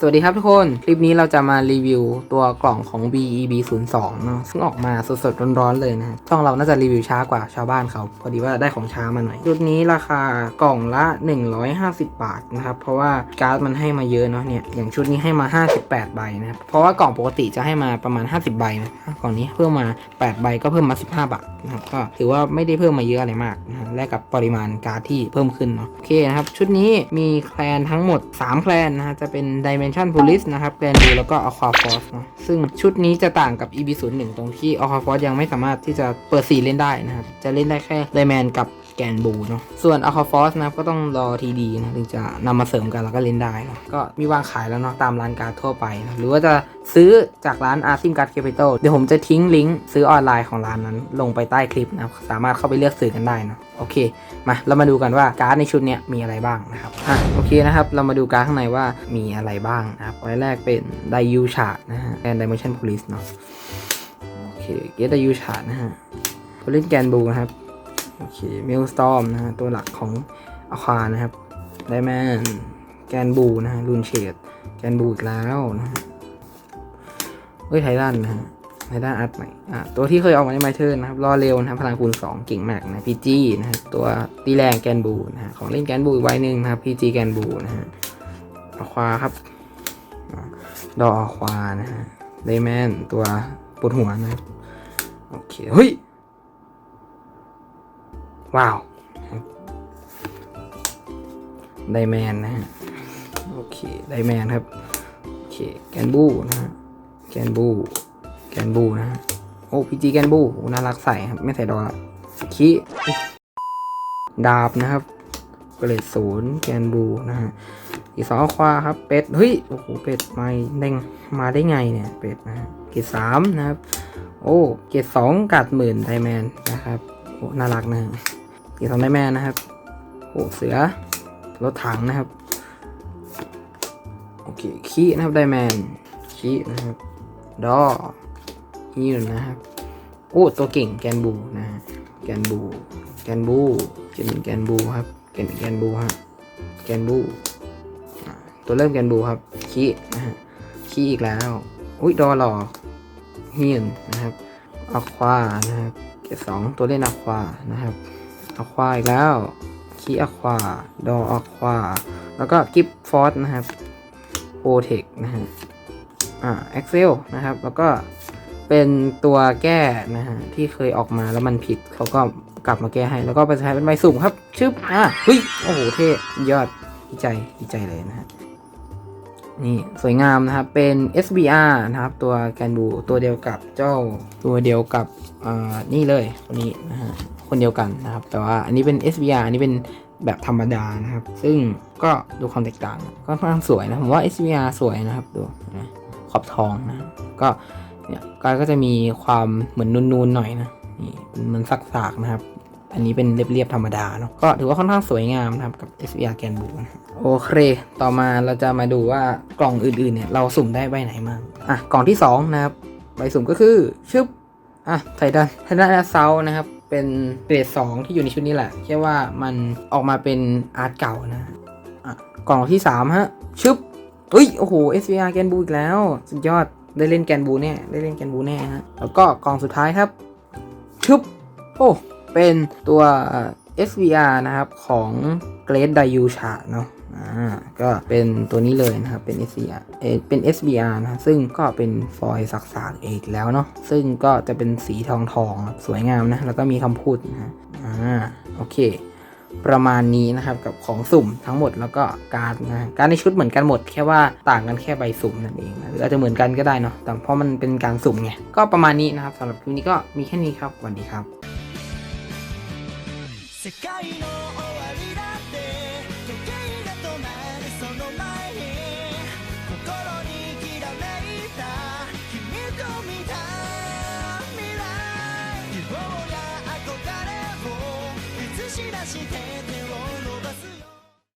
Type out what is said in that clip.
สวัสดีครับทุกคน คลิปนี้เราจะมารีวิวตัวกล่องของ BEB 0 2เนาะซึ่งออกมาสดๆ ร้อนๆ เลยนะช่องเราน่าจะรีวิวช้ากว่าชาวบ้านเขา พอดีว่าได้ของช้ามาหน่อย ชุดนี้ราคากล่องละ 150 บาทนะครับ เพราะว่าการ์ดมันให้มาเยอะเนาะเนี่ย อย่างชุดนี้ให้มา 58 ใบนะครับ เพราะว่ากล่องปกติจะให้มาประมาณ 50 ใบนะกล่องนี้เพิ่มมา 8 ใบก็เพิ่มมา 15 บาทนะครับ ก็ถือว่าไม่ได้เพิ่มมาเยอะอะไรมากนะแลกกับปริมาณการ์ดที่เพิ่มขึ้นเนาะ โอเคนะครับ ชุดนี้มีแคลนทั้งหมด 3 แคลนนะฮะ จะเป็น Dimension Police นะครับแกรนดูแล้วก็ Aqua Force นะซึ่งชุดนี้จะต่างกับ EB 0 1 ตรงที่ Aqua Force ยังไม่สามารถที่จะเปิดสีเล่นได้นะครับ จะเล่นได้แค่ไดแมนกับ แกนบูเนาะส่วน Aqua Force นะก็ต้องรอทีดีนะถึงจะนำมาเสริมกันแล้วก็เล่นได้เนะก็มีวางขายแล้วเนาะตามร้านการ์ดทั่วไปนะหรือว่าจะซื้อจากร้าน a r s i m Card Capital เดี๋ยวผมจะทิ้งลิงก์ซื้อออนไลน์ของร้านนั้น ลงไปใต้คลิปนะสามารถเข้าไปเลือกซื้อกันได้นะโอเค มาเรามาดูกันว่าการ์ดในชุดนี้มีอะไรบ้างนะครับอะโอเคนะครับเรามาดูการ์ดข้างในว่ามีอะไรบ้างนะครับไว้แรกเป็นไดยูชาร์ดนะฮะแอนดิเมชันโพลิสเนาะโอเคเกตไดยูชาร์ดนะฮะโพลิสแกนบูนะครับ โอเคเมลสตอมนะฮะตัวหลักของอาคานะครับไดแมนแกนบูนะฮะรูนเชดแกนบูอีกแล้วนะฮะเฮ้ยไททันนะฮะไททันอัดใหม่อะตัวที่เคยออกมาในไมเทิร์นนะครับรอเร็วนะครับพลังคูณ 2 เก่งมากนะพีจีนะฮะตัวตีแรงแกนบูนะฮะของเล่นแกนบูอีกไว้หนึ่งนะครับพีจีแกนบูนะฮะอาควาครับดออาควานะฮะไดแมนตัวปวดหัวนะครับโอเคเฮ้ย ว้าว ไดแมนนะฮะ โอเค ไดแมนครับ โอเค แกนบูนะฮะ แกนบู แกนบูนะฮะ โอ้พีจีแกนบูโอ้น่ารักใส่ครับ ไม่ใส่ดอลคีดาบนะครับ เกรดศูนย์แกนบูนะฮะ อีกสองควาครับ เป็ด เฮ้ย โอ้โห เป็ดมาเด้งมาได้ไงเนี่ย เป็ดนะฮะเกรดสามนะครับ โอ้ เกรดสองกัดหมื่นไดแมนนะครับ โอ้ น่ารักนะฮะ เกียร์สองได้แม่นะครับ โอ้เสือรถถังนะครับ โอเคขี้นะครับไดแมนขี้นะครับดอฮิวนะครับ โอ้ ตัวเก่งแกนบูนะฮะแกนบู แกนบูเจนแกนบูครับแกนแกนบูฮะแกนบู ตัวเริ่มแกนบูครับขี้นะฮะขี้อีกแล้ว อุ้ยดอหล่อฮิวนะครับอควานะครับเกสองตัวเล่นอควานะครับ อควาอีกแล้วคีอควาดออควา แล้วก็กิฟฟอร์สนะครับโอเทคนะฮะอ่าเอ็กเซลนะครับ แล้วก็เป็นตัวแก้นะฮะที่เคยออกมาแล้วมันผิดเขาก็กลับมาแก้ให้ แล้วก็ไปใช้เป็นใบสุ่มครับ ชึบอะเฮ้ยโอ้โหเท่ยอดดีใจดีใจเลยนะฮะ นี่สวยงามนะครับ เป็น SBR นะครับ ตัวแกนบูตัวเดียวกับเจ้าตัวเดียวกับอ่านี่เลยคนนี้นะฮะคนเดียวกันนะครับ แต่ว่าอันนี้เป็น SBR อันนี้เป็นแบบธรรมดานะครับ ซึ่งก็ดูความแตกต่างก็ค่อนข้างสวยนะผมว่า SBR สวยนะครับดูนะขอบทองนะก็เนี่ยการก็จะมีความเหมือนนูนๆหน่อยนะนี่มือนสักๆนะครับ อันนี้เป็นเรียบๆธรรมดาเนาะก็ถือว่าค่อนข้างสวยงามนะครับกับ SBR แกนบูนะโอเค ต่อมาเราจะมาดูว่ากล่องอื่นๆเนี่ยเราสุ่มได้ใบไหนบ้าอะกล่องที่สองนะครับใบสุ่มก็คือชึบอะไททันไททันแอสเซลนะครับเป็นเกรดสองที่อยู่ในชุดนี้แหละแค่ว่ามันออกมาเป็นอาร์ตเก่านะอะกล่องที่สามฮะชึบเฮ้ยโอ้โห SVR แกนบูอีกแล้ว สุดยอดได้เล่นแกนบูแน่ได้เล่นแกนบูแน่ฮะแล้วก็กล่องสุดท้ายครับชึบโอ้ เป็นตัว SVR นะครับของเกรดไดยูชาเนาะอ่าก็เป็นตัวนี้เลยนะครับ เป็น SVR เอเป็น SBR นะซึ่งก็เป็นฟอยล์สักๆอีกแล้วเนาะซึ่งก็จะเป็นสีทองทองๆสวยงามนะแล้วก็มีคำพูดนะอ่าโอเค ประมาณนี้นะครับกับของสุ่มทั้งหมดแล้วก็การนะการในชุดเหมือนกันหมดแค่ว่าต่างกันแค่ใบสุ่มนั่นเองหรืออาจจะเหมือนกันก็ได้เนาะแต่เพราะมันเป็นการสุ่มไงก็ประมาณนี้นะครับสำหรับคลิปนี้ก็มีแค่นี้ครับสวัสดีครับ 世界の終わりだって時計が止まるその前に心にきらめいた君と見た未来希望や憧れを映し出して